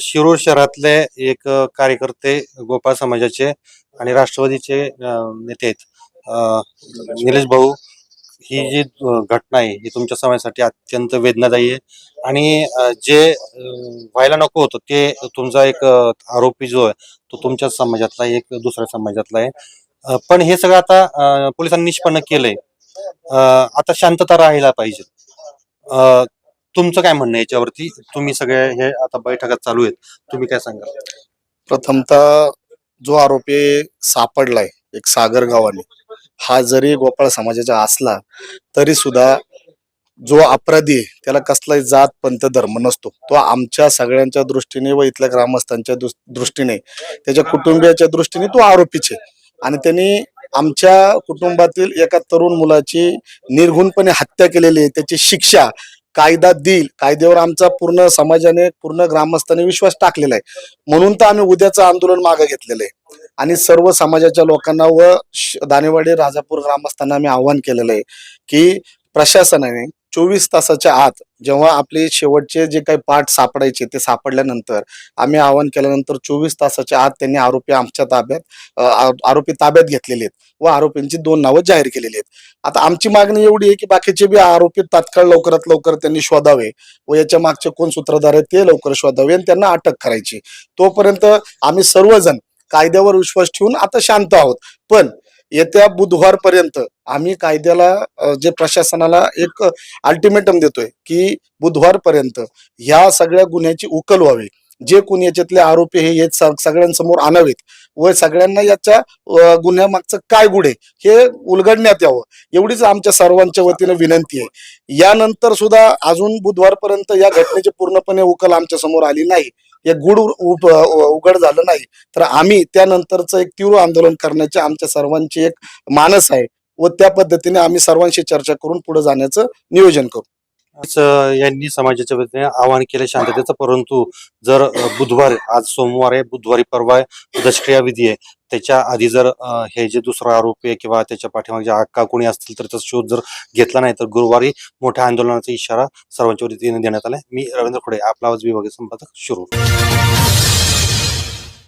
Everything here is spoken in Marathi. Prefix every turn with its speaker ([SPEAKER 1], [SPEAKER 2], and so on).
[SPEAKER 1] शिरूर शहरातले एक कार्यकर्ते गोपाळ समाजाचे आणि राष्ट्रवादीचे नेते आहेत. निलेश भाऊ ही जी घटना आहे ही तुमच्या समाजासाठी अत्यंत वेदनादायी आहे. आणि जे व्हायला नको होतं ते तुमचा एक आरोपी जो आहे तो तुमच्या समाजातला आहे, एक दुसऱ्या समाजातला आहे. पण हे सगळं आता पोलिसांनी निष्पन्न केलंय. आता शांतता राहायला पाहिजे. अ, तुमचं काय म्हणणं याच्यावरती? तुम्ही सगळे हे आता बैठका चालू आहेत. तुम्ही काय सांगाल?
[SPEAKER 2] प्रथमतः जो आरोपी सापडलाय एक सागर गावाने. हा जरी गोपाळ समाजाचा असला तरी सुद्धा जो अपराधी आहे त्याला कसलाही जात पंथ धर्म नसतो. तो आमच्या सगळ्यांच्या दृष्टीने व इथल्या ग्रामस्थांच्या दृष्टीने त्याच्या कुटुंबियाच्या दृष्टीने तो आरोपीच आहे. आणि त्यांनी आमच्या कुटुंबातील एका तरुण मुलाची निर्घुणपणे हत्या केलेली आहे. त्याची शिक्षा कायदा देईल कायद्यावर आमचा पूर्ण समाजाने पूर्ण ग्रामस्थाने विश्वास टाकलेला आहे. म्हणून तर आम्ही उद्याचं आंदोलन मागे घेतलेलं आहे. आणि सर्व समाजाच्या लोकांना व दानेवाडी राजापूर ग्रामस्थांना आम्ही आव्हान केलेलं आहे की प्रशासनाने चोवीस तासाच्या आत जेव्हा आपले शेवटचे जे काही पाठ सापडायचे ते सापडल्यानंतर आम्ही आवाहन केल्यानंतर चोवीस तासाच्या आत त्यांनी आरोपी आमच्या ताब्यात आरोपी ताब्यात घेतलेले आहेत व आरोपींची दोन नावं जाहीर केलेली आहेत. आता आमची मागणी एवढी आहे की बाकीचे बी आरोपी तात्काळ लवकरात लवकर त्यांनी शोधावे व याच्या मागचे कोण सूत्रधार आहेत ते लवकर शोधावे आणि त्यांना अटक करायची. तोपर्यंत आम्ही सर्वजण कायद्यावर विश्वास ठेवून आता शांत आहोत. पण येत्या बुधवारपर्यंत आम्ही कायद्याला जे प्रशासनाला एक अल्टिमेटम देतोय की बुधवारपर्यंत ह्या सगळ्या गुन्ह्याची उकल व्हावी. जे कोणी याच्यातले आरोपी हे सगळ्यांसमोर आणावेत व सगळ्यांना याच्या गुन्ह्यामागचं काय गुढे हे उलगडण्यात यावं. एवढीच आमच्या सर्वांच्या वतीनं विनंती आहे. यानंतर सुद्धा अजून बुधवारपर्यंत या घटनेची पूर्णपणे उकल आमच्यासमोर आली नाही. हे गुढ उघड झालं नाही. तर आम्ही त्यानंतरचं एक तीव्र आंदोलन करण्याचे आमच्या सर्वांची एक मानस आहे व त्या पद्धतीने आम्ही सर्वांशी चर्चा करून पुढे जाण्याचं नियोजन करू.
[SPEAKER 1] यांनी समाजाच्या वतीने आवाहन केलं शांततेचं परंतु जर बुधवार आज सोमवार आहे बुधवारी परवा आहे, दशक्रिया विधी आहे. त्याच्या आधी जर हे जे दुसरा आरोपी किंवा त्याच्या पाठीमागे अक्का कोणी असतील तर त्याचा शोध जर घेतला नाही तर गुरुवारी मोठ्या आंदोलनाचा इशारा सर्वांच्या वतीने देण्यात आलाय. मी रवींद्र खोडे आपला आवाज विभागीय संपादक सुरू